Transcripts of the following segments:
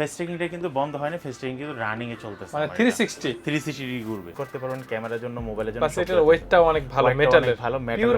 Face ট্রেকিংটা কিন্তু বন্ধ হয়নি ফেস ট্রেকিং কিন্তু রানিং এ চলতেছে মানে three sixty three sixty degree ঘুরবে। করতে পারবেন ক্যামেরার জন্য মোবাইলের জন্য প্লাস এটার ওয়েটটাও অনেক ভালো মেটালের ভালো, পিওর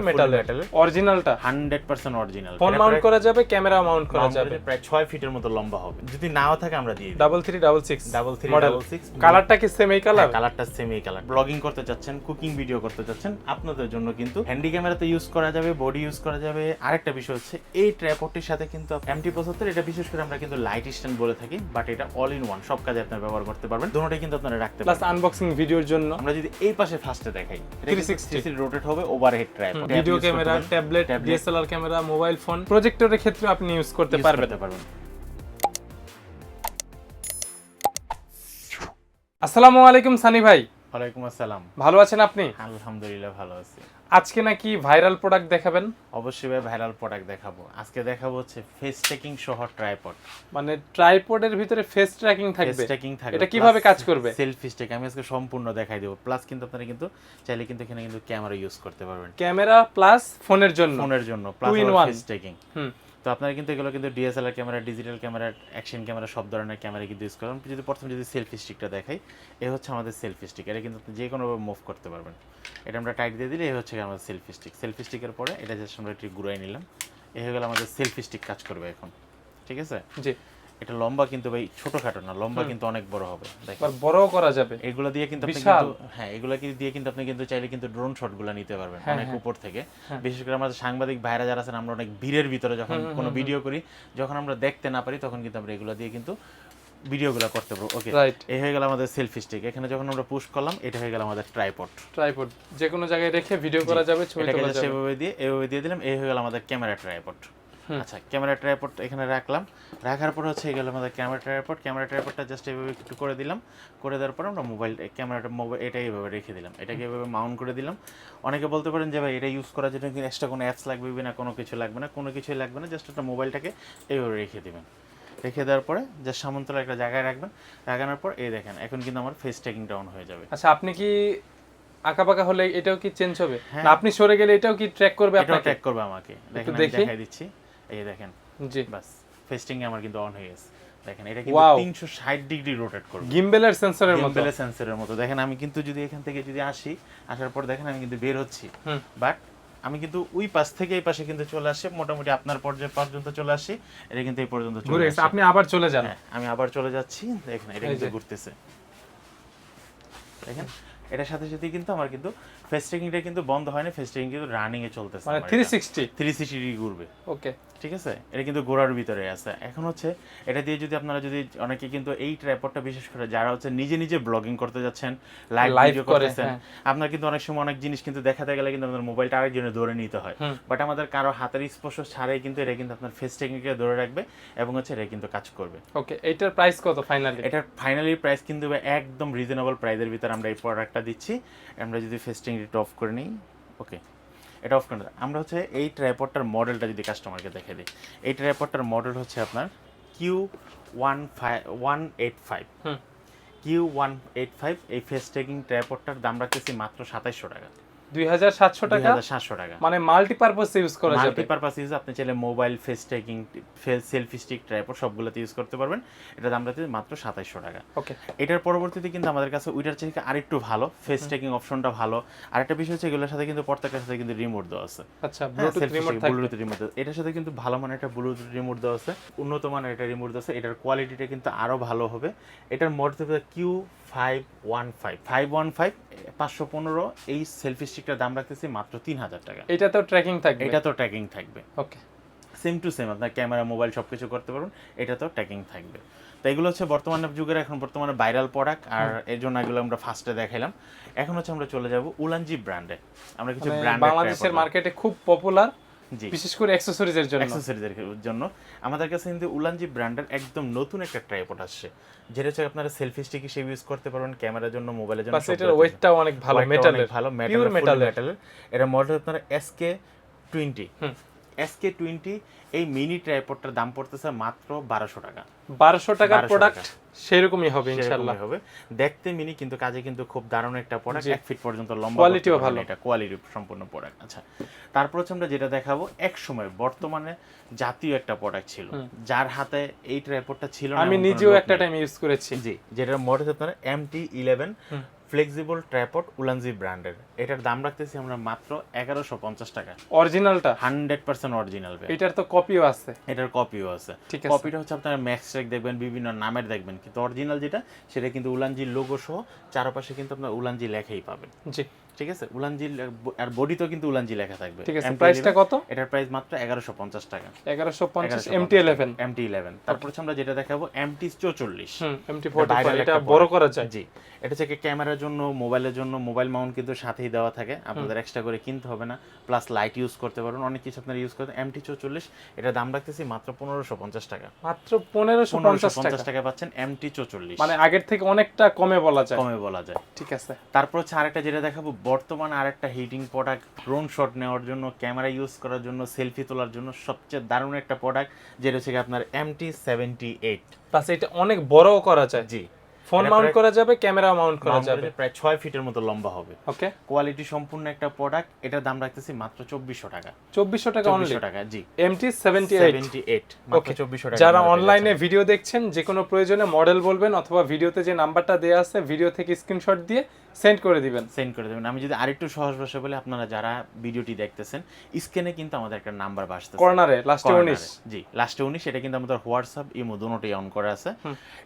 অরিজিনালটা hundred percent original phone mount করা যাবে ক্যামেরা মাউন্ট করা যাবে। প্রায় ছয় ফিটের মতো লম্বা হবে। যদি নাও থাকে আমরা দিয়ে ডাবল ডাবল ডাবল ডাবল কালারটা কি সেম এই কালার কালারটা সেম এই কালার ব্লগিং করতে চাচ্ছেন কুকিং ভিডিও করতে চাচ্ছেন আপনাদের জন্য কিন্তু হ্যান্ডি ক্যামেরাতে ইউজ করা যাবে বডি ইউজ করা যাবে। আরেকটা বিষয় হচ্ছে এই ট্র্যাপোর্টটির সাথে কিন্তু এমটি পঁচাত্তর এটা বিশেষ করে আমরা কিন্তু লাইট স্ট্যান্ড বলে থাকি। বাট এটা অল ইন ওয়ান সব কাজে আপনারা ব্যবহার করতে পারবেন। দুটোটাই কিন্তু আপনারা রাখতে প্লাস আনবক্সিং ভিডিওর জন্য। আমরা যদি এই পাশে ফার্স্টে দেখাই 360 রোটেট হবে overhead tripod video camera tablet. DSLR camera mobile phone প্রজেক্টরের ক্ষেত্রে আপনি ইউজ করতে পারবেন। পারবেন। আসসালামু আলাইকুম সানি ভাই। ওয়ালাইকুম আসসালাম। ভালো আছেন আপনি? আলহামদুলিল্লাহ ভালো আছি। আজকে নাকি ভাইরাল প্রোডাক্ট দেখাবেন? অবশ্যই ভাই ভাইরাল প্রোডাক্ট দেখাবো। আজকে দেখাবো হচ্ছে ফেস টেকিং সহ ট্রাইপড মানে ট্রাইপডের ভিতরে ফেস ট্র্যাকিং ফেস ট্র্যাকিং থাকবে এটা কীভাবে কাজ করবে? সেলফি স্টিক আমি আজকে সম্পূর্ণ দেখাই দেবো। প্লাস কিন্তু আপনারা কিন্তু চাইলে কিন্তু এখানে কিন্তু ক্যামেরা ইউজ করতে পারবেন। ক্যামেরা প্লাস ফোনের জন্য? ফোনের জন্য প্লাস. ফেস টেকিং হুম। তো আপনারা কিন্তু এগুলো কিন্তু DSLR camera digital camera action camera, সব ধরনের ক্যামেরা কিন্তু ইউজ করেন। যদি প্রথম যদি সেলফি স্টিকটা দেখাই, এ হচ্ছে আমাদের সেলফি স্টিক এটা কিন্তু আপনি যে কোনোভাবে মুভ করতে পারবেন। এটা আমরা টাইট দিয়ে দিলে এ হচ্ছে আমাদের সেলফি স্টিক সেলফি স্টিকের পরে এটা জাস্ট আমরা একটু ঘুরাই নিলাম। এ হয়ে গেল আমাদের সেলফি স্টিক কাজ করবে এখন। ঠিক আছে? জি। এটা লম্বা কিন্তু ভাই ছোটখাটো না লম্বা কিন্তু অনেক বড় হবে দেখেন। বড়ও করা যাবে। এগুলো দিয়ে কিন্তু আপনি। কিন্তু হ্যাঁ এগুলো কি দিয়ে কিন্তু আপনি কিন্তু চাইলে কিন্তু ড্রোন শটগুলো নিতে পারবেন হ্যাঁ, অনেক হ্যাঁ। উপর থেকে। বিশেষ করে আমাদের সাংবাদিক ভাইরা যারা আছেন আমরা অনেক ভিড়ের ভিতরে যখন কোনো ভিডিও করি যখন আমরা দেখতে না পারি তখন কিন্তু আমরা এগুলো দিয়ে কিন্তু ভিডিওগুলো করতে পারব। ওকে রাইট এই হয়ে গেল আমাদের সেলফি স্টিক এখানে যখন আমরা পুশ করলাম এটা হয়ে গেল আমাদের ট্রাইপড ট্রাইপড যে কোনো জায়গায় রেখে ভিডিও করা যাবে ছবি তোলা যাবে। সেভাবে দিয়ে এভাবে দিয়ে দিলাম এই হয়ে গেল আমাদের ক্যামেরা ট্রাইপড আচ্ছা ক্যামেরা ট্রাইপড এখানে রাখলাম। রাখার পর হচ্ছে গেল আমাদের ক্যামেরা ট্রাইপড। ক্যামেরা ট্রাইপডটা জাস্ট এভাবে একটু করে দিলাম। করে দেওয়ার পর আমরা মোবাইল ক্যামেরাটা মোবাইল এটা এইভাবে রেখে দিলাম। এটাকে এভাবে মাউন্ট করে দিলাম। অনেকে বলতে পারেন যে ভাই এটা ইউজ করার জন্য কি এক্সট্রা কোনো অ্যাপস লাগবে না? কোনো কিছু লাগবে না? কোনো কিছুই লাগবে না। জাস্ট একটা মোবাইলটাকে এইভাবে রেখে দেবেন। রেখে দেওয়ার পরে জাস্ট সামন্তলা একটা জায়গায় রাখবেন। রাখানোর পর এই দেখেন এখন কিন্তু আমার ফেস ট্যাকিং ডাউন হয়ে যাবে। আচ্ছা আপনি কি আঁকা পাকা হলে এটাও কি চেঞ্জ হবে? হ্যাঁ। আপনি সরে গেলে এটাও কি ট্র্যাক করবে আপনাকে? ট্র্যাক করবে আমাকে। দেখেন। দেখাই দিচ্ছি। এই দেখেন জি। বাস ফেস্টিং আমার কিন্তু অন হয়ে গেছে। দেখেন এটা কিন্তু Wow. তিনশো ষাট ডিগ্রি রোটেট করবে। গিম্বেলের সেন্সরের মতো। গিম্বেলের সেন্সরের মতো। দেখেন আমি কিন্তু যদি এখান থেকে যদি আসি আসার পর দেখেন আমি কিন্তু বের হচ্ছি। বাট আমি কিন্তু ওই পাশ থেকে এই পাশে কিন্তু চলে আসি মোটামুটি আপনার পর্যায়ে পর্যন্ত চলে আসি। এটা কিন্তু এই পর্যন্ত চলে আসে। আপনি আবার চলে যান। হ্যাঁ আমি আবার চলে যাচ্ছি। দেখেন এটা কিন্তু ঘুরতেছে। দেখেন এটার সাথে সাথে কিন্তু আমার কিন্তু ফেস ট্রেকিংটা কিন্তু বন্ধ হয়নি ফেস ট্রেকিং কিন্তু রানিং এ চলতেছে মানে three sixty three sixty degree ঘুরবে। ওকে ঠিক আছে? এটা কিন্তু গোড়ার ভিতরে আছে। এখন হচ্ছে এটা দিয়ে যদি আপনারা যদি অনেকে কিন্তু এই ট্রাইপডটা বিশেষ করে যারা হচ্ছে নিজে নিজে ব্লগিং করতে যাচ্ছেন লাইভ ভিডিও করতেছেন হ্যাঁ। আপনার কিন্তু অনেক সময় অনেক জিনিস কিন্তু দেখাতে গেলে কিন্তু আমাদের মোবাইলটা আরেকজনের ধরে নিতে হয়। বাট আমাদের কারও হাতের স্পর্শ ছাড়াই কিন্তু এটা কিন্তু আপনার ফেস টেকনিকে ধরে রাখবে এবং হচ্ছে এটা কিন্তু কাজ করবে। ওকে এটার প্রাইস কত ফাইনালি এটার ফাইনালি প্রাইস কিন্তু একদম রিজনেবল প্রাইসের ভিতরে আমরা এই প্রোডাক্টটা দিচ্ছি। আমরা যদি ফেস্টিং টেকনিকটা অফ করে নিই ওকে এটা অফ করে। আমরা হচ্ছে এই ট্রাইপডটার মডেলটা যদি কাস্টমারকে দেখে দিই এই ট্রাইপডটার মডেল হচ্ছে আপনার Q one five one eight five hmm. Q one eight five এই ফেস ট্রাইপডটার দাম রাখতেছি মাত্র সাতাইশশো টাকা। দুই হাজার সাতশো টাকা? সাতশো টাকা। মানে মাল্টিপারপাস ইউজ করা যাবে। মাল্টিপারপাস ইউজ আপনি চাইলে mobile face face selfie stick tripod সবগুলোতে ইউজ করতে পারবেন। এটা দাম রাখতে মাত্র সাতাইশশো টাকা। ওকে এটার পরবর্তীতে কিন্তু আমাদের কাছে ওইটার থেকে আরেকটু ভালো ফেস টেকিং অপশনটা ভালো। আরেকটা বিষয় হচ্ছে এগুলোর সাথে কিন্তু প্রত্যেকটার সাথে কিন্তু রিমোট দেওয়া আছে। আচ্ছা ব্লুটুথ রিমোট ব্লুটুথ রিমোট এটার সাথে কিন্তু ভালো মানের একটা ব্লুটুথ রিমোট দেওয়া আছে। উন্নত মানের একটা রিমোট দেওয়া আছে। এটার কোয়ালিটিটা কিন্তু আরও ভালো হবে। এটার model Q five one five five one five পাঁচশো পনেরো এই সেলফি স্টিকটার দাম রাখতেছি মাত্র তিন হাজার টাকা। এটাতেও ট্র্যাকিং থাকবে। এটা তো ট্র্যাকিং থাকবে। ওকে সেম টু সেম আপনার ক্যামেরা মোবাইল সব কিছু করতে পারবেন এটা তো ট্র্যাকিং থাকবে। তো এগুলো হচ্ছে বর্তমানে যুগের এখন বর্তমানে ভাইরাল প্রোডাক্ট আর এর জন্য এগুলো আমরা ফার্স্টে দেখাইলাম। এখন হচ্ছে আমরা চলে যাব উলানজি ব্র্যান্ডে আমরা কিছু মানে ব্র্যান্ড বাংলাদেশের মার্কেটে খুব পপুলার বিশেষ করে অ্যাক্সেসরিজের জন্য। অ্যাক্সেসরিজের জন্য। আমাদের কাছে কিন্তু উলানজি ব্র্যান্ডের একদম নতুন একটা ট্রাইপড আসছে যেটা হচ্ছে আপনারা সেলফি স্টিক হিসেবে ইউজ করতে পারবেন ক্যামেরার জন্য মোবাইলের জন্য এটার ওয়েটটাও অনেক ভালো মেটালের ভালো পিওর মেটালের এটা মডেল আপনার SK twenty hmm. SK twenty এই মিনি ট্রাইপডটার দাম পড়তেছে মাত্র বারোশো টাকা। বারোশো টাকার প্রোডাক্ট। সেরকমই হবে ইনশাআল্লাহ। হবে। দেখতে মিনি কিন্তু কাজে কিন্তু খুব দারুণ একটা প্রোডাক্ট এক ফিট পর্যন্ত লম্বা Quality ও করতে পারবেন ভালো। এটা কোয়ালিটি সম্পূর্ণ প্রোডাক্ট আচ্ছা তারপর হচ্ছে আমরা যেটা দেখাবো এক সময় বর্তমানে জাতীয় একটা প্রোডাক্ট ছিল যার হাতে এই ট্রাইপডটা ছিল না আমি নিজেও একটা টাইম ইউজ করেছি। জি যেটা মডেল আপনার MT eleven flexible tripod Ulanzi ব্র্যান্ডের এটার দাম রাখতেছি আমরা মাত্র এগারোশো পঞ্চাশ টাকা। অরিজিনালটা হান্ড্রেড পার্সেন্ট অরিজিনাল এটার তো কপিও আছে। এটার কপিও আছে। ঠিক আছে। কপিটা হচ্ছে আপনার ম্যাক্স ট্রেক দেখবেন বিভিন্ন নামের দেখবেন। কিন্তু অরিজিনাল যেটা সেটা কিন্তু উলানজি লোগো সহ চারপাশে কিন্তু আপনার উলানজি লেখাই পাবেন। জি। ঠিক আছে? উলানজি আর বডিতেও কিন্তু উলানজি লেখা থাকবে। ঠিক আছে প্রাইসটা কত? এটার প্রাইস মাত্র এগারোশো পঞ্চাশ টাকা। এগারোশো পঞ্চাশ এমটি ইলেভেন এমটি ইলেভেন তারপর হচ্ছে আমরা যেটা দেখাবো এমটি চৌচল্লিশ। হুম এমটি ফোর্টি viral এটা বড় করা যায়। জি। এটা হচ্ছে ক্যামেরার জন্য মোবাইলের জন্য মোবাইল মাউন্ট কিন্তু সাথেই দেওয়া থাকে। আপনাদের এক্সট্রা করে কিনতে হবে না। প্লাস লাইট ইউজ করতে পারবেন। অনেক কিছু আপনারা ইউজ করতে এমটি চৌচল্লিশ এটা দাম রাখতেছি মাত্র পনেরোশো পঞ্চাশ টাকা। মাত্র পনেরোশো পনেরোশো পঞ্চাশ পঞ্চাশ টাকা টাকা পাচ্ছেন এমটি চৌচল্লিশ। মানে আগের থেকে অনেকটা কমে বলা যায়। কমে বলা যায়। ঠিক আছে। তারপর হচ্ছে আরেকটা যেটা দেখাবো বর্তমান আরেকটা হিটিং প্রোডাক্ট ড্রোন শট নেওয়ার জন্য ক্যামেরা ইউজ করার জন্য সেলফি তোলার জন্য সবচেয়ে দারুণ একটা প্রোডাক্ট যেটা হচ্ছে আপনার এমটি সেভেন্টি এইট প্লাস এটা অনেক বড়ও করা যায়। জি। ফোন মাউন্ট করা যাবে ক্যামেরা মাউন্ট করা যাবে। প্রায় ছয় ফিটের মতো লম্বা হবে। ওকে কোয়ালিটি সম্পূর্ণ একটা প্রোডাক্ট এটার দাম রাখতেছি মাত্র চব্বিশশো টাকা। চব্বিশশো টাকা চব্বিশশো টাকা জি। MT seventy seventy eight okay চব্বিশশো টাকা যারা অনলাইনে। ভিডিও দেখছেন যে কোনো প্রয়োজনে মডেল বলবেন অথবা ভিডিওতে যে নাম্বারটা দেওয়া আছে ভিডিও থেকে স্ক্রিনশট দিয়ে সেন্ড করে দিবেন। সেন্ড করে দেবেন। আমি যদি আরেকটু সহজ ভাষা বলে আপনারা যারা ভিডিওটি দেখতেছেন স্ক্রিনে কিন্তু আমাদের একটা নাম্বার বাসতেছে কর্নারে লাস্টে Corner উনিশ। এ। জি লাস্টে উনিশ এটা কিন্তু আমাদের হোয়াটসঅ্যাপ ইমো দুটোই অন করা আছে।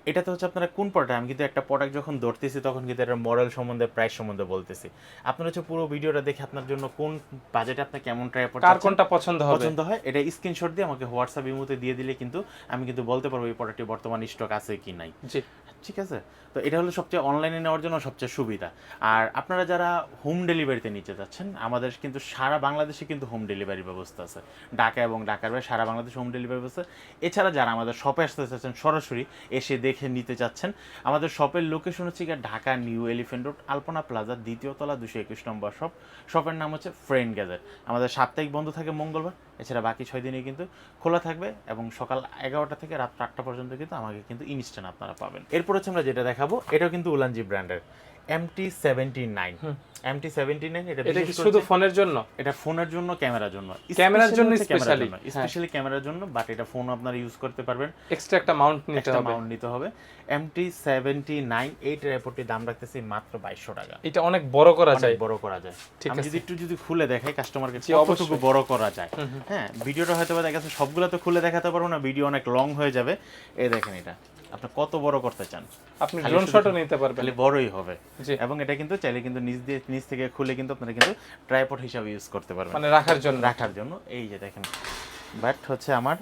এটাতে হচ্ছে আপনারা কোন প্রোডাক্ট আমি কিন্তু একটা প্রোডাক্ট যখন ধরতেছি তখন কিন্তু এটার মডেল সম্বন্ধে প্রাইস সম্বন্ধে বলতেছি। আপনার হচ্ছে পুরো ভিডিওটা দেখে আপনার জন্য কোন বাজেটে আপনার কেমন ট্রাইপড কার কোনটা পছন্দ হবে? পছন্দ হয় এটা স্ক্রিনশট দিয়ে আমাকে হোয়াটসঅ্যাপ ইমোতে দিয়ে দিলে কিন্তু আমি কিন্তু বলতে পারব এই প্রোডাক্টটি বর্তমান স্টক আছে কি নাই। জি। ঠিক আছে? তো এটা হলো সবচেয়ে অনলাইনে নেওয়ার জন্য সবচেয়ে সুবিধা। আর আপনারা যারা হোম ডেলিভারিতে নিতে যাচ্ছেন, আমাদের কিন্তু সারা বাংলাদেশে কিন্তু হোম ডেলিভারি ব্যবস্থা আছে। ঢাকা এবং ঢাকার বাইরে সারা বাংলাদেশে হোম ডেলিভারি ব্যবস্থা এছাড়া যারা আমাদের শপে আসতে চাচ্ছেন, সরাসরি এসে দেখে নিতে চাচ্ছেন, আমাদের শপের লোকেশন হচ্ছে গিয়ে Dhaka New Elephant Road, Alpana Plaza, দ্বিতীয় তলা, দুশো একুশ নম্বর শপ শপের নাম হচ্ছে ফ্রেন্ড গ্যাজেট আমাদের সাপ্তাহিক বন্ধ থাকে মঙ্গলবার। এছাড়া বাকি ছয় দিনই কিন্তু খোলা থাকবে এবং সকাল এগারোটা থেকে রাত আটটা পর্যন্ত কিন্তু আমাকে কিন্তু ইনস্ট্যান্ট আপনারা পাবেন। এরপর হচ্ছে আমরা যেটা দেখাবো, এটাও কিন্তু উলানজি ব্র্যান্ডের MT seventy nine MT seventy nine এটা এটা শুধু ফোনের জন্য? এটা ফোনের জন্য ক্যামেরার জন্য। ক্যামেরার জন্য specially, জন্য হ্যাঁ। স্পেশালি ক্যামেরার জন্য বাট এটা ফোন আপনারা ইউজ করতে পারবেন। এক্সট্রা একটা মাউন্ট নিতে হবে। মাউন্ট নিতে হবে। এমটি দাম রাখতেছি মাত্র বাইশশো টাকা। এটা অনেক বড় করা যায়। বড় করা যায়। ঠিক আছে। যদি একটু যদি খুলে দেখাই কাস্টমারকে কতটুকু। বড় করা যায়। হ্যাঁ ভিডিওটা হয়তো বা দেখা যাচ্ছে সবগুলো তো খুলে দেখাতে পারব না ভিডিও অনেক লং হয়ে যাবে। এই দেখেন এটা। আপনি কত বড় করতে চান? আপনি ড্রোন শটও নিতে পারবেন। তাহলে বড়ই হবে। এবং এটা কিন্তু চাইলে কিন্তু নিচ দিয়ে নিচ থেকে খুলে কিন্তু আপনারা কিন্তু ট্রাইপড হিসাবে ইউজ করতে পারবেন। মানে রাখার জন্য। রাখার জন্য। এই যে দেখেন। বাট হচ্ছে আমার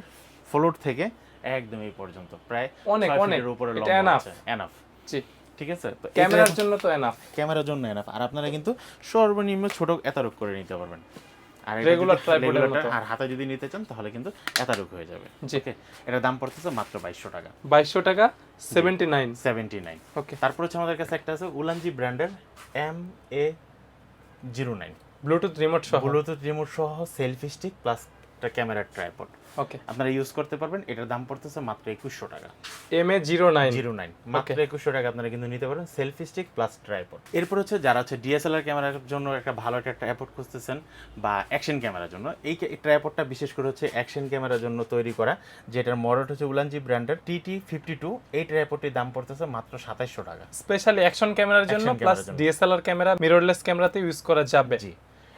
ফ্লোর থেকে একদম এই পর্যন্ত। প্রায় অনেক, অনেক। উপরে enough। এনাফ জি। ঠিক আছে? ক্যামেরার জন্য তো এনাফ ক্যামেরার জন্য এনাফ আর আপনারা কিন্তু সর্বনিম্ন ছোট এতারুক করে নিতে পারবেন। আর regular মতো। আর হাতে যদি নিতে চান তাহলে কিন্তু এতারুক হয়ে যাবে। জি। ওকে এটার দাম পড়তেছে মাত্র বাইশশো টাকা। বাইশশো টাকা seventy nine seventy nine okay তারপর হচ্ছে আমাদের কাছে একটা আছে উলানজি ব্র্যান্ডের M A zero nine Bluetooth remote সহ। ব্লুটুথ রিমোট সহ সেলফি স্টিক প্লাস একটা ক্যামেরার ট্রাইপড ওকে আপনারা ইউজ করতে পারবেন এটার দাম পড়তেছে মাত্র একুশশো টাকা। M A zero nine zero nine মাত্র একুশশো টাকা আপনারা কিন্তু নিতে পারেন সেলফি স্টিক প্লাস ট্রাইপড এরপর হচ্ছে যারা হচ্ছে ডিএসএলআর ক্যামেরার জন্য একটা ভালো একটা ট্রাইপড খুঁজতেছেন বা অ্যাকশন ক্যামেরার জন্য এই ট্রাইপডটা বিশেষ করে হচ্ছে অ্যাকশন ক্যামেরার জন্য তৈরি করা যেটার মডেল হচ্ছে উলানজি ব্র্যান্ডের টিটি ফিফটি টু এই ট্রাইপডটির দাম পড়তেছে মাত্র সাতাইশশো টাকা। স্পেশালি অ্যাকশন ক্যামেরার জন্য প্লাস। ডিএসএলআর ক্যামেরা মিররলেস ক্যামেরাতে ইউজ করা যাবে। জি।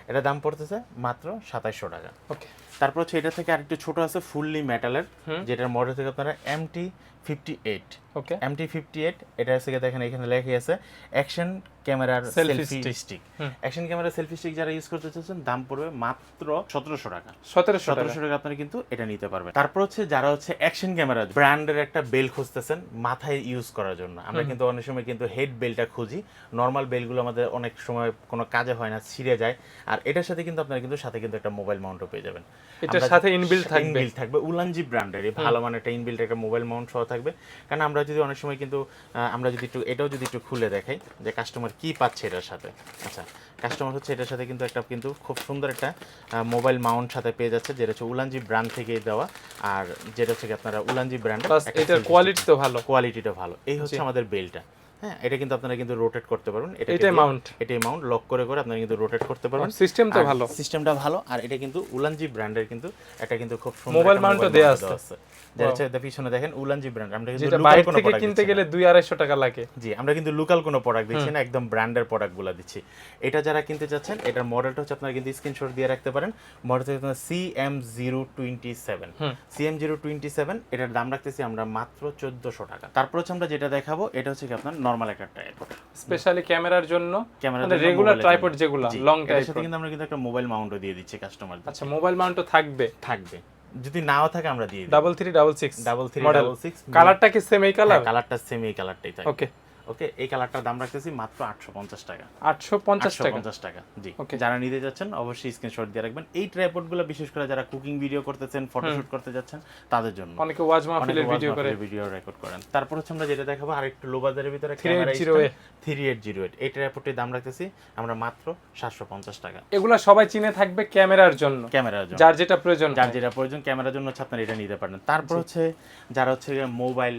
এটা দাম পড়তেছে মাত্র সাতাইশশো টাকা। ওকে তারপর হচ্ছে এটা থেকে আরেকটু ছোট আছে ফুললি মেটালের যেটার মডেল থেকে আপনারা MT fifty eight okay. MT fifty eight এটা গিয়ে দেখেন এখানে লেখা আছে অ্যাকশন ক্যামেরার selfie stick action camera selfie stick যারা ইউজ করতে চাচ্ছেন দাম পড়বে মাত্র সতেরোশো টাকা। সতেরোশো সতেরোশো টাকা আপনারা কিন্তু এটা নিতে পারবেন। তারপর হচ্ছে যারা হচ্ছে অ্যাকশন ক্যামেরা ব্র্যান্ডের একটা বেল খুঁজতেছেন মাথায় ইউজ করার জন্য। আমরা কিন্তু অনেক সময় কিন্তু হেড বেলটা খুঁজি। নর্মাল বেলগুলো আমাদের অনেক সময় কোনো কাজে হয় না ছিঁড়ে যায়। আর এটার সাথে কিন্তু আপনারা কিন্তু সাথে কিন্তু একটা মোবাইল মাউন্টও পেয়ে যাবেন। এটার সাথে ইনবিল্ড থাকবে। ইনবিল্ড থাকবে। উলানজি ব্র্যান্ডের এই ভালো মানে একটা ইনবিল্ড একটা মোবাইল মাউন্ট সহ থাকবে। কারণ আমরা যদি অনেক সময় কিন্তু আমরা যদি একটু এটাও যদি একটু খুলে দেখাই যে কাস্টমার কি পাচ্ছে এটার সাথে। আচ্ছা কাস্টমার হচ্ছে এটার সাথে কিন্তু একটা কিন্তু খুব সুন্দর একটা মোবাইল মাউন্ট সাথে পেয়ে যাচ্ছে যেটা হচ্ছে উলানজি ব্র্যান্ড থেকে দেওয়া। আর যেটা হচ্ছে কি আপনারা উলানজি ব্র্যান্ড এটার কোয়ালিটি তো ভালো। কোয়ালিটিটা ভালো। এই হচ্ছে আমাদের বেলটা হ্যাঁ এটা কিন্তু আপনারা কিন্তু রোটেট করতে পারবেন। এটা এটাই মাউন্ট এটা মাউন্ট লক করে করে আপনারা কিন্তু রোটেট করতে পারবেন। সিস্টেম তো ভালো। সিস্টেমটা ভালো আর এটা কিন্তু উলানজি ব্র্যান্ডের কিন্তু এটা কিন্তু খুব সুন্দর মোবাইল মাউন্টও দেয়া আছে। যেটা হচ্ছে the পিছনে দেখেন উলানজি ব্র্যান্ড আমরা কিন্তু বাইরে থেকে কিনতে গেলে দুই আড়াইশো টাকা লাগে। জি আমরা কিন্তু লোকাল কোনো প্রোডাক্ট দিচ্ছি না একদম ব্র্যান্ডের প্রোডাক্টগুলো দিচ্ছি। এটা যারা কিনতে চাচ্ছেন এটার মডেলটা হচ্ছে আপনারা কিন্তু স্ক্রিনশট দিয়ে রাখতে পারেন। মডেলটা হচ্ছে C M zero twenty seven C M zero twenty seven এটার দাম রাখতেছি আমরা মাত্র চোদ্দোশো টাকা। তারপর হচ্ছে আমরা যেটা দেখাবো এটা হচ্ছে কি আপনার নর্মাল একটা ট্রাইপড স্পেশালি ক্যামেরার জন্য মানে রেগুলার ট্রাইপড যেগুলো লং এটার কিন্তু আমরা কিন্তু একটা মোবাইল মাউন্টও দিয়ে দিচ্ছি কাস্টমার আচ্ছা মোবাইল মাউন্টও থাকবে। থাকবে। যদি নাও থাকে আমরা দিয়ে দিই। Double three double six double three double six কালারটা কি সেম এই কালার কালারটা সেম এই কালারটাই থাকে। ওকে ওকে এই কালারটার দাম রাখতেছি মাত্র আটশো পঞ্চাশ টাকা। আটশো পঞ্চাশ পঞ্চাশ টাকা জি। Okay. যারা নিতে যাচ্ছেন অবশ্যই স্ক্রিনশট দিয়ে রাখবেন। এই ট্রাইপডগুলো বিশেষ করে যারা কুকিং ভিডিও করতেছেন ফটোশুট করতে যাচ্ছেন তাদের জন্য। অনেকে ওয়াজ মাহফিলের ভিডিও করে। ভিডিও রেকর্ড করেন। তারপর হচ্ছে আমরা যেটা দেখাবো আর একটু লো বাজারের ভিতরে 3808 থ্রি এইট জিরো এইট এই ট্রাইপডটির দাম রাখতেছি আমরা মাত্র সাতশো পঞ্চাশ টাকা। এগুলা সবাই চিনে থাকবে ক্যামেরার জন্য। ক্যামেরার জন্য। যার যেটা প্রয়োজন যার যেটা প্রয়োজন ক্যামেরার জন্য হচ্ছে আপনারা এটা নিতে পারেন তারপর হচ্ছে যারা হচ্ছে মোবাইল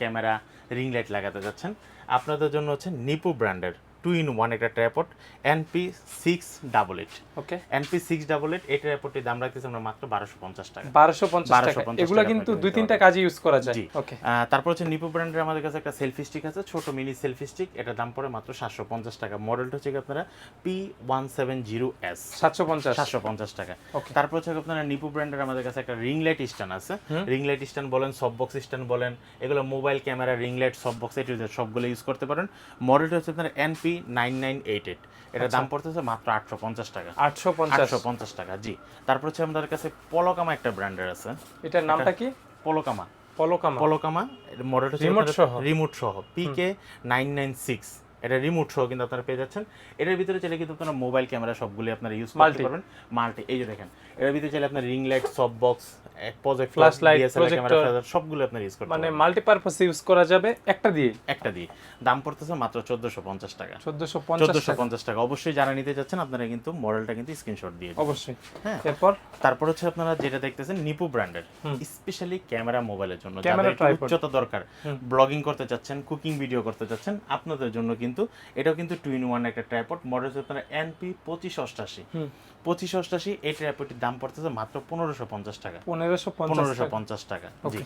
ক্যামেরা রিং লাইট লাগাতে যাচ্ছেন আপনাদের জন্য হচ্ছে নিপু ব্র্যান্ডের টু ইন ওয়ান একটা tripod NP six double eight okay NP six double eight এই ট্রাইপডটির দাম রাখতেছি আমরা মাত্র বারোশো পঞ্চাশ টাকা। বারোশো পঞ্চাশ টাকা। 1250 কিন্তু দুই তিনটা কাজে ইউজ করা যায়। ওকে তারপর হচ্ছে নিপু ব্র্যান্ডের আমাদের কাছে একটা সেলফি স্টিক আছে ছোট মিনি সেলফি স্টিক এটার দাম পড়ে মাত্র সাতশো পঞ্চাশ টাকা। মডেলটা হচ্ছে আপনারা? P one seven zero S সাতশো পঞ্চাশ। সাতশো পঞ্চাশ টাকা। Okay. তারপর হচ্ছে আপনারা নিপু ব্র্যান্ডের আমাদের কাছে একটা রিং লাইট স্ট্যান্ড আছে। রিং লাইট স্ট্যান্ড বলেন সব বক্স স্ট্যান্ড বলেন এগুলো মোবাইল ক্যামেরা রিং লাইট সব বক্স এটি সবগুলো ইউজ করতে পারেন। মডেলটা হচ্ছে আপনার NP nine nine eight eight এটার দাম পড়তেছে মাত্র আটশো পঞ্চাশ টাকা। আটশো পঞ্চাশ। আটশো পঞ্চাশ টাকা জি। তারপর হচ্ছে আমাদের কাছে পলকামা একটা ব্র্যান্ডের আছে। এটার নামটা কি? পলকামা পলকামা পলকামা মডেলটা Remote সহ? রিমোট সহ। পিকে নাইন নাইন সিক্স এটা রিমোট সহ কিন্তু আপনারা পেয়ে যাচ্ছেন। এটার ভিতরে চাইলে কিন্তু আপনারা মোবাইল ক্যামেরা সবগুলি আপনারা ইউজ করতে পারবেন। মাল্টি। এই যে দেখেন এটার ভিতরে চাইলে আপনার রিং লাইট সব box project Flashlight, camera projector। সবগুলো আপনারা ইউজ করতে মানে মাল্টিপারপাস ইউজ করা যাবে একটা দিয়ে। একটা দিয়ে। দাম পড়তেছে মাত্র চোদ্দশো পঞ্চাশ টাকা। চোদ্দশো পঞ্চাশ চোদ্দশো টাকা। অবশ্যই যারা নিতে যাচ্ছেন আপনারা কিন্তু মডেলটা কিন্তু স্ক্রিনশট দিয়ে অবশ্যই। হ্যাঁ। এরপর? তারপর হচ্ছে আপনারা যেটা দেখতেছেন নিপু ব্র্যান্ডের স্পেশালি ক্যামেরা মোবাইলের জন্য। যাদের উচ্চতা দরকার ব্লগিং করতে চাচ্ছেন কুকিং ভিডিও করতে চাচ্ছেন আপনাদের জন্য কিন্তু এটাও কিন্তু টু ইন ওয়ান একটা ট্রাইপড মডেল হচ্ছে আপনারা এনপি পঁচিশ অষ্টাশি। পঁচিশ অষ্টাশি এই ট্রাইপডটির দাম পড়তেছে মাত্র পনেরোশো পঞ্চাশ টাকা। পনেরোশো টাকা। পঞ্চাশ টাকা জি।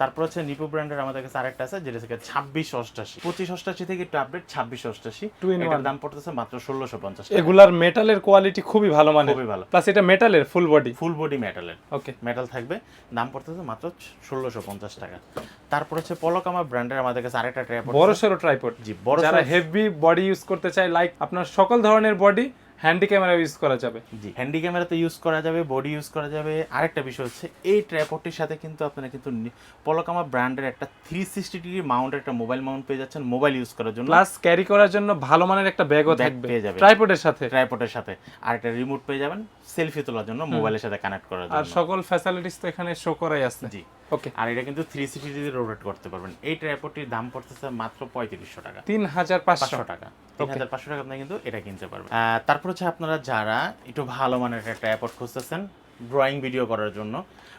তারপর হচ্ছে নিপু ব্র্যান্ডের আমাদের কাছে আরেকটা আছে যেটা থেকে ছাব্বিশ অষ্টাশি। পঁচিশ অষ্টাশি থেকে একটু আপডেট ছাব্বিশ অষ্টাশি। এটার দাম পড়তেছে মাত্র ষোলোশো পঞ্চাশ এগুলার মেটালের কোয়ালিটি খুবই ভালো মানে খুবই ভালো। প্লাস এটা মেটালের ফুল বডি ফুল বডি মেটালের ওকে মেটাল থাকবে। দাম পড়তেছে মাত্র ষোলোশো পঞ্চাশ টাকা। তারপর হচ্ছে পলকামা ব্র্যান্ডের আমাদের কাছে আরেকটা বড় সড়ো ট্রাইপড জি বড় যারা হেভি বডি ইউজ করতে চায় লাইক আপনার সকল ধরনের বডি হ্যান্ডি ক্যামেরা ইউজ করা যাবে। জি হ্যান্ডি ক্যামেরাতে ইউজ করা যাবে বডি ইউজ করা যাবে। আরেকটা বিষয় হচ্ছে এই ট্র্যাপটির সাথে কিন্তু আপনারা কিন্তু পলকামা ব্র্যান্ডের একটা থ্রি সিক্সটি ডিগ্রি মাউন্ট একটা মোবাইল মাউন্ট পেয়ে যাচ্ছেন মোবাইল ইউজ করার জন্য। প্লাস ক্যারি করার জন্য ভালো মানের একটা ব্যাগও থাকবে। পেয়ে যাবেন। ট্রাইপডের সাথে। ট্রাইপডের সাথে। আর একটা রিমোট পেয়ে যাবেন সেলফি তোলার জন্য মোবাইলের সাথে কানেক্ট করার জন্য। আর সকল ফ্যাসিলিটিস তো এখানে শো করাই আছে। জি। ওকে আর এটা কিন্তু থ্রি সিক্সটি ডিগ্রি রোটেট করতে পারবেন। এই ট্রাইপডটির দাম পড়তেছে মাত্র পঁয়ত্রিশশো টাকা। তিন হাজার পাঁচশো। টাকা। তিন হাজার পাঁচশো টাকা আপনারা কিন্তু এটা কিনতে পারবেন। তারপর হচ্ছে আপনারা যারা একটু ভালো মানের একটা ট্রাইপড খুঁজতেছেন ড্রয়িং ভিডিও করার জন্য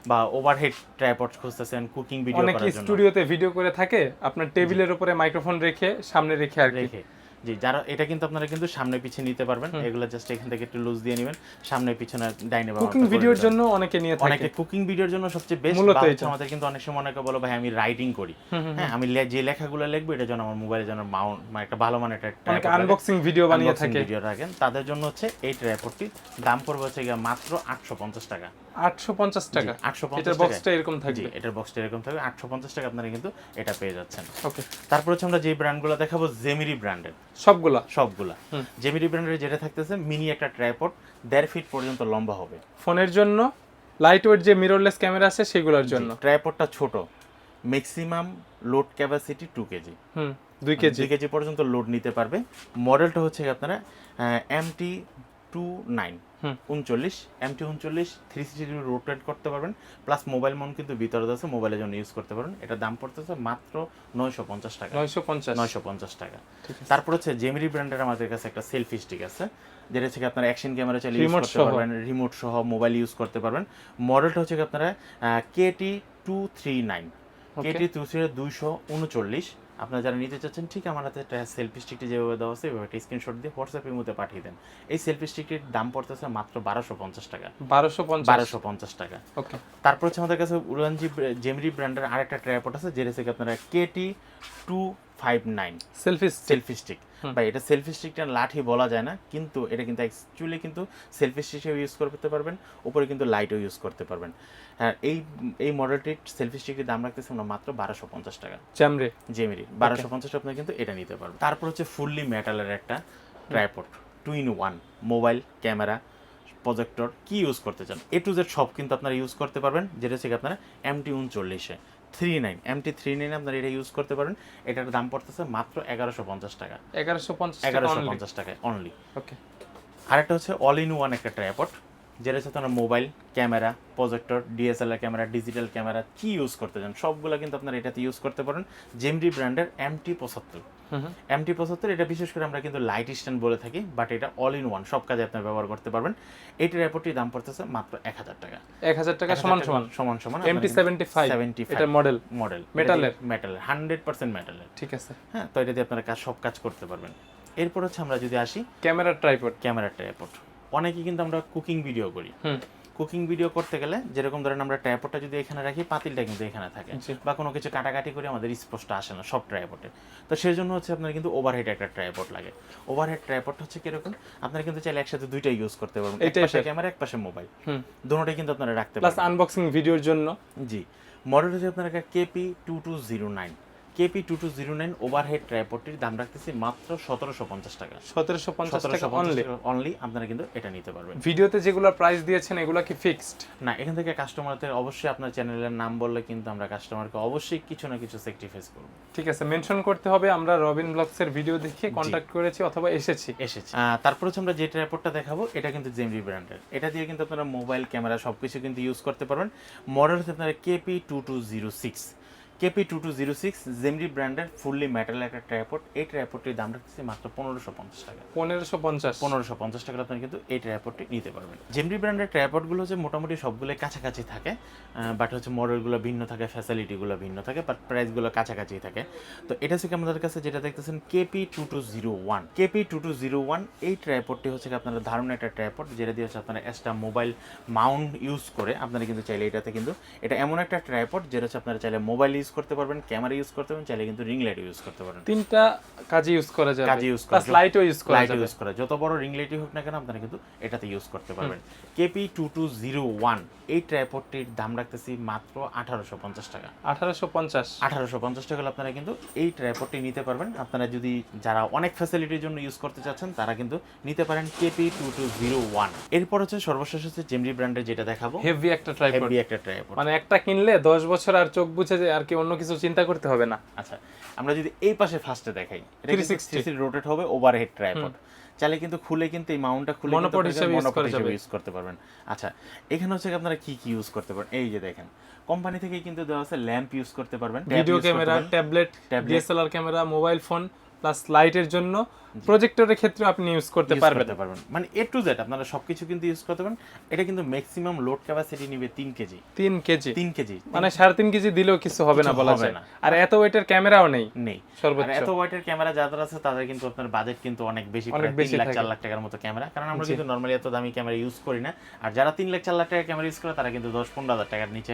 বা ওভারহেড ট্রাইপড খুঁজতেছেন কুকিং ভিডিও অনেকে করার জন্য। স্টুডিওতে ভিডিও করে থাকে আপনার টেবিলের উপরে মাইক্রোফোন রেখে সামনে রেখে আর রেখে। জি যারা এটা কিন্তু আপনারা কিন্তু সামনে পিছিয়ে নিতে পারবেন। এগুলো জাস্ট এখান থেকে একটু লুজ দিয়ে নেবেন। সামনে পিছনে ডাইনে কুকিং ভিডিওর জন্য অনেকে নিয়ে থাকে। অনেকে কুকিং ভিডিওর জন্য সবচেয়ে বেস্ট এটা। আমাদের কিন্তু অনেক সময় অনেকে বলো ভাই আমি রাইটিং করি। হ্যাঁ আমি যে লেখাগুলো লিখব এটা যেন আমার মোবাইলে যেন মাউন্ট মানে একটা ভালো মানের একটা অনেকে আনবক্সিং ভিডিও বানিয়ে থাকে। ভিডিও রাখেন। তাদের জন্য হচ্ছে এই ট্রাইপডটি দাম পড়বে হচ্ছে গিয়ে মাত্র আটশো পঞ্চাশ টাকা। আটশো পঞ্চাশ টাকা? আটশো এটার পঞ্চাশ বক্সটা এরকম থাকবে? এটার বক্সটা এরকম থাকবে। আটশো পঞ্চাশ টাকা আপনারা কিন্তু এটা পেয়ে যাচ্ছেন। ওকে তারপর হচ্ছে আমরা যে ব্র্যান্ডগুলো দেখাবো জেমিরি ব্র্যান্ডের সবগুলা? সবগুলা। জেমিরি ব্র্যান্ডের যেটা থাকতেছে মিনি একটা ট্রাইপড দেড় ফিট পর্যন্ত লম্বা হবে। ফোনের জন্য লাইট ওয়েট যে মিররলেস ক্যামেরা আছে সেগুলোর জন্য। ট্রাইপডটা ছোট। Maximum load capacity two KG hmm দুই কেজি দুই কেজি পর্যন্ত লোড নিতে পারবে। মডেলটা হচ্ছে আপনারা এমটি টু নাইন। উনচল্লিশ এম টি উনচল্লিশ থ্রি সিক্সটি রোটেট করতে পারবেন প্লাস মোবাইল মাউন্ট কিন্তু ভিতরে আছে মোবাইলের জন্য ইউজ করতে পারবেন। এটা দাম পড়তেছে মাত্র নয়শো পঞ্চাশ টাকা। নয়শো পঞ্চাশ। নয়শো পঞ্চাশ টাকা। তারপর হচ্ছে জেমিরি ব্র্যান্ডের আমাদের কাছে একটা সেলফি স্টিক আছে যেটা হচ্ছে আপনার অ্যাকশন ক্যামেরা চালিয়ে ইউজ করতে পারবেন রিমোট সহ মোবাইল ইউজ করতে পারবেন। মডেলটা হচ্ছে আপনারা KT two three nine KT two three দুইশো উনচল্লিশ। আপনারা যারা নিতে চাচ্ছেন ঠিক আমার হাতে একটা সেলফি স্টিকটি যেভাবে দেওয়া আছে এভাবে একটা স্ক্রিনশট দিয়ে হোয়াটসঅ্যাপের মধ্যে পাঠিয়ে দেন। এই সেলফি স্টিকটির দাম পড়তেছে মাত্র বারোশো পঞ্চাশ টাকা। বারোশো বারোশো পঞ্চাশ টাকা। ওকে। তারপর হচ্ছে আমাদের কাছে উড়ানজি জেমরি ব্র্যান্ডের আরেকটা ট্রাইপড আছে যেটা হচ্ছে কি আপনারা KT two five nine selfie selfie stick বা এটা সেলফি স্টিকটা লাঠি বলা যায় না কিন্তু এটা কিন্তু অ্যাকচুয়ালি কিন্তু সেলফি স্টিক হিসেবে ইউজ করতে পারবেন উপরে কিন্তু লাইটও ইউজ করতে পারবেন। হ্যাঁ এই এই মডেলটির সেলফি স্টিকের দাম রাখতেছি আমরা মাত্র বারোশো পঞ্চাশ টাকা। চ্যামরে জেমিরি বারোশো পঞ্চাশ আপনার কিন্তু এটা নিতে পারবেন। তারপর হচ্ছে ফুললি মেটালের একটা tripod two in one mobile camera projector কি ইউজ করতে চান? এ টু জেড সব কিন্তু আপনারা ইউজ করতে পারবেন যেটা হচ্ছে আপনারা MT উনচল্লিশে three nine MT three nine আপনারা এটা ইউজ করতে পারেন। এটার দাম পড়তেছে মাত্র এগারোশো পঞ্চাশ টাকা। এগারোশো পঞ্চাশ এগারোশো পঞ্চাশ টাকায় অনলি ওকে আরেকটা হচ্ছে অল ইন ওয়ান একটা ট্রাইপড যেটা হচ্ছে আপনারা mobile camera projector DSLR camera digital camera কি ইউজ করতে চান সবগুলো কিন্তু আপনারা এটাতে ইউজ করতে পারেন। জেমরি ব্র্যান্ডের এমটি পঁচাত্তর। এমটি পঁচাত্তর এটা বিশেষ করে আমরা কিন্তু লাইট স্ট্যান্ড বলে থাকি বাট এটা অল ইন ওয়ান সব কাজে আপনার ব্যবহার করতে পারবেন। এই ট্রাইপডটির দাম পড়তেছে মাত্র এক হাজার টাকা। এক হাজার টাকা সমান সমান। সমান সমান এমটি সেভেন্টি ফাইভ সেভেন্টি এটা মডেল মডেল মেটালের? মেটালের হান্ড্রেড পার্সেন্ট মেটালের ঠিক আছে। হ্যাঁ তো এটা দিয়ে আপনারা কাজ সব কাজ করতে পারবেন। এরপর হচ্ছে আমরা যদি আসি ক্যামেরা ট্রাইপড ক্যামেরা ট্রাইপড অনেকে কিন্তু আমরা কুকিং ভিডিও করি। কুকিং ভিডিও করতে গেলে যেরকম ধরেন আমরা ট্রাইপডটা যদি এখানে রাখি পাতিলটা কিন্তু এখানে থাকে। বা কোনো কিছু কাটাকাটি করে আমাদের স্পষ্ট আসে না সব ট্রাইপডে তো সেই জন্য হচ্ছে আপনার কিন্তু ওভারহেড একটা ট্রাইপড লাগে। ওভারহেড ট্রাইপড হচ্ছে কীরকম? আপনারা কিন্তু চাইলে একসাথে দুইটা ইউজ করতে পারবেন। এক পাশে ক্যামেরা এক পাশে মোবাইল দুটোটাই কিন্তু আপনারা রাখতে প্লাস আনবক্সিং ভিডিওর জন্য। জি। মডেল হচ্ছে আপনার KP two two zero nine KP two two zero nine overhead ট্রাইপডটির দাম রাখতেছি মাত্র সতেরোশো পঞ্চাশ টাকা। সতেরোশো পঞ্চাশ টাকা অনলি অনলি আপনারা কিন্তু এটা নিতে পারবেন। ভিডিওতে যেগুলো প্রাইস দিয়েছেন এগুলো কি ফিক্সড না এখান থেকে কাস্টমারদের অবশ্যই আপনার চ্যানেলের নাম বললে কিন্তু আমরা কাস্টমারকে অবশ্যই কিছু না কিছু স্যাক্রিফাইস করব। ঠিক আছে মেনশন করতে হবে আমরা রবিন ব্লগসের ভিডিও দেখে কন্ট্যাক্ট করেছি অথবা এসেছি। এসেছি। তারপর হচ্ছে আমরা যে ট্রাইপডটা দেখাবো এটা কিন্তু জেমরি ব্র্যান্ডের এটা দিয়ে কিন্তু আপনারা মোবাইল ক্যামেরা সব কিছু কিন্তু ইউজ করতে পারবেন। মডেল হচ্ছে আপনারা KP two two zero six KP two two zero six জেমরি ব্র্যান্ডের ফুললি মেটাল একটা ট্রাইপড এই ট্রাইপডটির দাম রাখতেছি মাত্র পনেরোশো পঞ্চাশ টাকা। পনেরোশো পঞ্চাশ। পনেরোশো পঞ্চাশ টাকা আপনি কিন্তু এই ট্রাইপডটি নিতে পারবেন। জেমরি ব্র্যান্ডের ট্রাইপডগুলো হচ্ছে মোটামুটি সবগুলো কাছাকাছি থাকে বাট হচ্ছে মডেলগুলো ভিন্ন থাকে ফ্যাসিলিটিগুলো ভিন্ন থাকে বাট প্রাইসগুলো কাছাকাছি থাকে। তো এটা হচ্ছে কি আমাদের কাছে যেটা দেখতেছেন KP two two zero one KP two two zero one এই ট্রাইপডটি হচ্ছে আপনারা ধারণ একটা ট্রাইপড যেটা দিয়ে হচ্ছে আপনারা এক্সট্রা মোবাইল মাউন্ট ইউজ করে আপনারা কিন্তু চাইলে এটাতে কিন্তু এটা এমন একটা ট্রাইপড যেটা হচ্ছে আপনারা চাইলে মোবাইল ইউজ করতে পারবেন ক্যামেরা ইউজ করতে পারবেন চাইলে কিন্তু রিং লাইট ইউজ করতে পারবেন। তিনটা কাজে ইউজ করা যাবে। কাজে use করা। লাইটও ইউজ করা লাইট ইউজ করা। যত বড় রিং লাইটই হোক না কেন আপনারা কিন্তু এটাতে ইউজ করতে পারবেন। KP two two zero one এই ট্রাইপডটির দাম রাখতেছি মাত্র আঠারোশো পঞ্চাশ টাকা। আঠারোশো পঞ্চাশ। আঠারোশো পঞ্চাশ টাকা হলে আপনারা কিন্তু এই ট্রাইপডটি নিতে পারবেন। আপনারা যদি যারা অনেক ফ্যাসিলিটির জন্য ইউজ করতে চাচ্ছেন তারা কিন্তু নিতে পারেন KP two two zero one এরপর হচ্ছে সর্বশেষ হচ্ছে জেমরি ব্র্যান্ডের যেটা দেখাবো। হেভি একটা ট্রাইপড হেভি একটা ট্রাইপড মানে একটা কিনলে দশ বছর আর চোখ বুঝে যে আর কি অন্য কিছু চিন্তা করতে হবে না। আচ্ছা আমরা যদি এই পাশে ফার্স্টে দেখাই এটা 360 রোটেট হবে ওভারহেড ট্রাইপড চাইলে কিন্তু খুলে কিন্তু এই মাউন্টটা খুলে মনোপড হিসেবে। ইউজ করতে পারবেন। আচ্ছা এখানে হচ্ছে আপনারা কি কি ইউজ করতে পারেন এই যে দেখেন কোম্পানি থেকে কিন্তু দেওয়া আছে ল্যাম্প ইউজ করতে পারবেন video camera tablet DSLR camera mobile phone plus লাইটের জন্য প্রজেক্টরের ক্ষেত্রে আপনি ইউজ করতে পারবেন। পারবেন। মানে এ টু জেড আপনারা সবকিছু কিন্তু ইউজ করতে পারেন এটা কিন্তু ম্যাক্সিমাম লোড ক্যাপাসিটি নিবে তিন কেজি। তিন কেজি। তিন কেজি। মানে সাড়ে তিন কেজি দিলেও কিছু হবে না বলা যায়। না। আর এত ওয়েটের ক্যামেরাও নেই। নেই। সর্বোচ্চ। এত ওয়েটের ক্যামেরা যাদের আছে তাদের কিন্তু আপনার বাজেট কিন্তু অনেক বেশি অনেক বেশি লাখ থাকে। চার লাখ টাকার মতো ক্যামেরা কারণ আমরা কিন্তু নর্মালি এত দামি ক্যামেরা ইউজ করি না। আর যারা তিন লাখ চার লাখ টাকার ক্যামেরা ইউজ করে তারা কিন্তু দশ পনেরো হাজার টাকার নিচে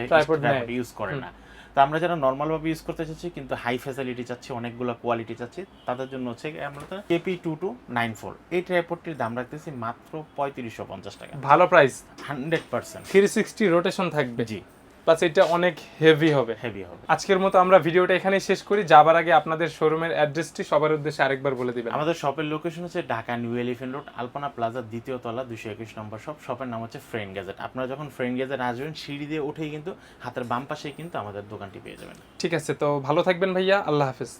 ইউজ করে না। তো আমরা যারা নর্মালভাবে ইউজ করতে চাচ্ছি কিন্তু হাই ফেসিলিটি চাচ্ছি অনেকগুলো কোয়ালিটি চাচ্ছি তাদের জন্য হচ্ছে আমরা তো KP two two nine four এই ট্রাইপোর্টটির দাম রাখতেছি মাত্র পঁয়ত্রিশশো পঞ্চাশ টাকা। ভালো price hundred percent three sixty rotation থাকবে। জি। প্লাস এটা অনেক হেভি হবে। হেভি হবে। আজকের মতো আমরা ভিডিওটা এখানেই শেষ করি। যাবার আগে আপনাদের শোরুমের অ্যাড্রেসটি সবার উদ্দেশ্যে আরেকবার বলে দিবেন। আমাদের শপের লোকেশন হচ্ছে Dhaka New Elephant Road Alpana Plaza দ্বিতীয় তলা দুশো একুশ নম্বর শপ শপের নাম হচ্ছে ফ্রেন্ড গ্যাজেট আপনারা যখন ফ্রেন্ড গ্যাজেট আসবেন সিঁড়ি দিয়ে উঠেই কিন্তু হাতের বাম পাশেই কিন্তু আমাদের দোকানটি পেয়ে যাবেন। ঠিক আছে তো ভালো থাকবেন ভাইয়া। আল্লাহ হাফেজ।